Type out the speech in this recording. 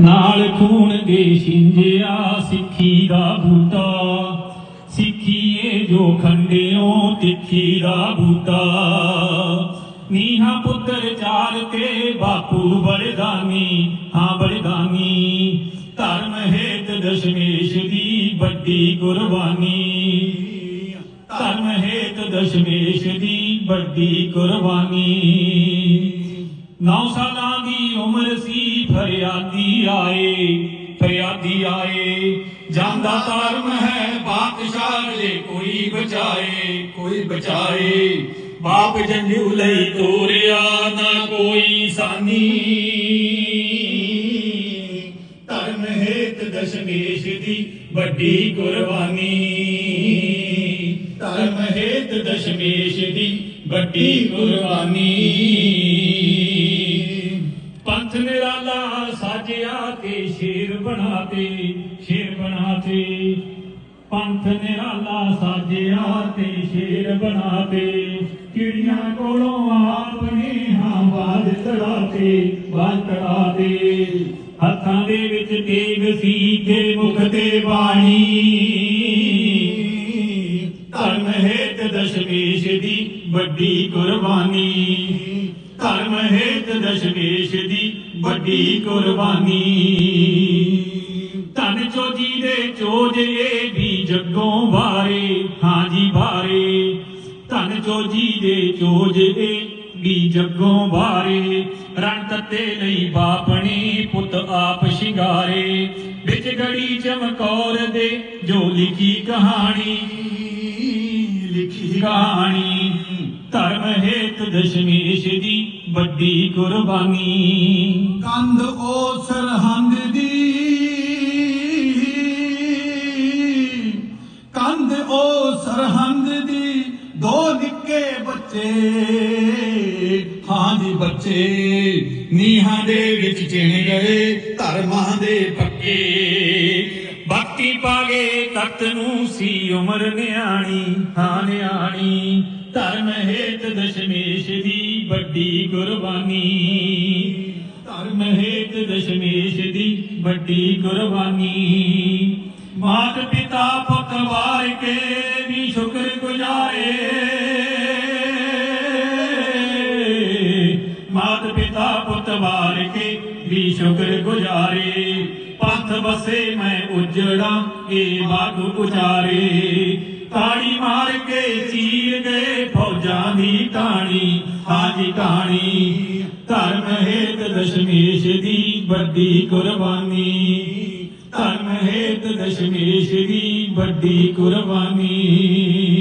ਨਾਲ ਖੂਨ ਦੇ ਛਿੰਜਿਆ ਸਿੱਖੀ ਦਾ ਬੂਟਾ। ਸਿੱਖੀਏ ਜੋ ਖੰਡਿਓ, ਤਿੱਖੀ ਦਾ ਬੂਟਾ। ਨੀਹਾਂ ਪੁੱਤਰ ਚਾਰ ਤੇ ਬਾਪੂ ਬੜਦਾਨੀ ਹਾਂ ਬੜਦਾਨੀ ਧਰਮ ਹੇਤ ਦਸ਼ਮੇਸ਼ ਦੀ ਵੱਡੀ ਕੁਰਬਾਨੀ। ਧਰਮ ਹੇਤ ਦਸ਼ਮੇਸ਼ ਦੀ ਵੱਡੀ ਕੁਰਬਾਨੀ। ਨੌ ਸਾਲਾਂ ਦੀ ਉਮਰ ਸੀ, ਫਰਿਆਦੀ ਆਏ ਫਰਿਆਦੀ ਆਏ। ਜਾਂਦਾ ਧਰਮ ਹੈ ਬਾਦਸ਼ਾਹ ਦੇ ਕੋਈ ਬਚਾਏ ਕੋਈ ਬਚਾਏ। ਬਾਪ ਜੰਜੂ ਲਈ ਤੋਰਿਆ ਨਾ ਕੋਈ ਸਾਨੀ। ਧਰਮ ਹੇਤ ਦਸ਼ਮੇਸ਼ ਦੀ ਵੱਡੀ ਕੁਰਬਾਨੀ। ਧਰਮ ਹੇਤ ਦਸ਼ਮੇਸ਼ ਦੀ ਵੱਡੀ ਕੁਰਬਾਨੀ। ਪੰਥ ਨਿਰਾਲਾ ਸਾਜਿਆ ਤੇ ਸ਼ੇਰ ਬਣਾਤੇ ਸ਼ੇਰ ਬਣਾਤੇ। ਪੰਥ ਨਿਰਾਲਾ ਸਾਜਿਆ ਤੇ ਸ਼ੇਰ ਬਣਾਤੇ। ਚਿੜੀਆਂ ਕੋਲੋਂ ਆਪਣੇ ਹਾਂ ਬਾਦ ਚੜਾਤੇ ਬਾਦ ਚੜਾਤੇ। ਹੱਥਾਂ ਦੇ ਵਿੱਚ ਤੇਗ ਸੀ ਤੇ ਮੁਖ ਤੇ ਬਾਣੀ। ਹੇਤ ਦਸ਼ਮੇਸ਼ ਦੀ ਵੱਡੀ ਕੁਰਬਾਨੀ। ਧਰਮ ਹੇਤ ਦਸ਼ਮੇਸ਼ ਦੀ ਵੱਡੀ ਕੁਰਬਾਨੀ। ਧਨ ਚੋਜੀ ਦੇ ਚੋਜ ਇਹ ਵੀ ਜੱਗੋਂ ਬਾਰੇ ਹਾਂਜੀ ਬਾਰੇ ਧਨ ਚੋਜੀ ਦੇ ਚੋਜ ਇਹ ਵੀ ਜੱਗੋਂ ਬਾਰੇ ਰਣ ਤੱਤੇ ਲਈ ਬਾਪਣੀ ਪੁੱਤ ਆਪ ਸ਼ਿੰਗਾਰੇ। ਵਿੱਚ ਗੜੀ ਚਮਕੌਰ ਦੇ ਜੋ ਲਿਖੀ ਕਹਾਣੀ। ਲਿਖੀ ਕਹਾਣੀ ਧਰਮ ਹੇਤ ਦਸ਼ਮੇਸ਼ ਦੀ ਵੱਡੀ ਕੁਰਬਾਨੀ। ਕੰਧ ਉਹ ਸਰਹੰਦ ਦੀ, ਕੰਧ ਉਹ ਸਰਹੰਦ ਦੀ, ਦੋ ਨਿੱਕੇ ਬੱਚੇ, ਹਾਂ ਜੀ ਬੱਚੇ, ਨੀਹਾਂ ਦੇ ਵਿੱਚ ਚਿਣ ਗਏ ਧਰਮਾਂ ਦੇ ਪੱਕੇ। ਭਗਤੀ ਪਾਗੇ ਤਖਤ ਨੂੰ ਸੀ ਉਮਰ ਨਿਆਣੀ, ਹਾਂ ਨਿਆਣੀ। ਧਰਮ ਹੇਤ ਦਸ਼ਮੇਸ਼ ਦੀ ਵੱਡੀ ਕੁਰਬਾਨੀ। ਧਰਮ ਹੇਤ ਦਸ਼ਮੇਸ਼ ਦੀ ਵੱਡੀ ਕੁਰਬਾਨੀ। ਮਾਤ ਪਿਤਾ ਪੁੱਤ ਵਾਰ ਕੇ ਵੀ ਸ਼ੁਕਰ ਗੁਜ਼ਾਰੇ। ਮਾਤ ਪਿਤਾ ਪੁੱਤ ਵਾਰ ਕੇ ਵੀ ਸ਼ੁਕਰ ਗੁਜ਼ਾਰੇ। ਪੰਥ ਵਸੇ ਮੈਂ ਉਜੜਾ, ਇਹ ਬਾਗ ਉਚਾਰੇ। ਤਾੜੀ ਮਾਰ ਕੇ ਚੀਰ ਗਏ ਫੌਜਾਂ ਦੀ ਟਾਣੀ। ਹਾਜੀ ਟਾਣੀ, ਧਰਮ ਹੇਤ ਦਸ਼ਮੇਸ਼ ਦੀ ਵੱਡੀ ਕੁਰਬਾਨੀ। ਧਰਮ ਹੇਤ ਦਸ਼ਮੇਸ਼ ਦੀ ਵੱਡੀ ਕੁਰਬਾਨੀ।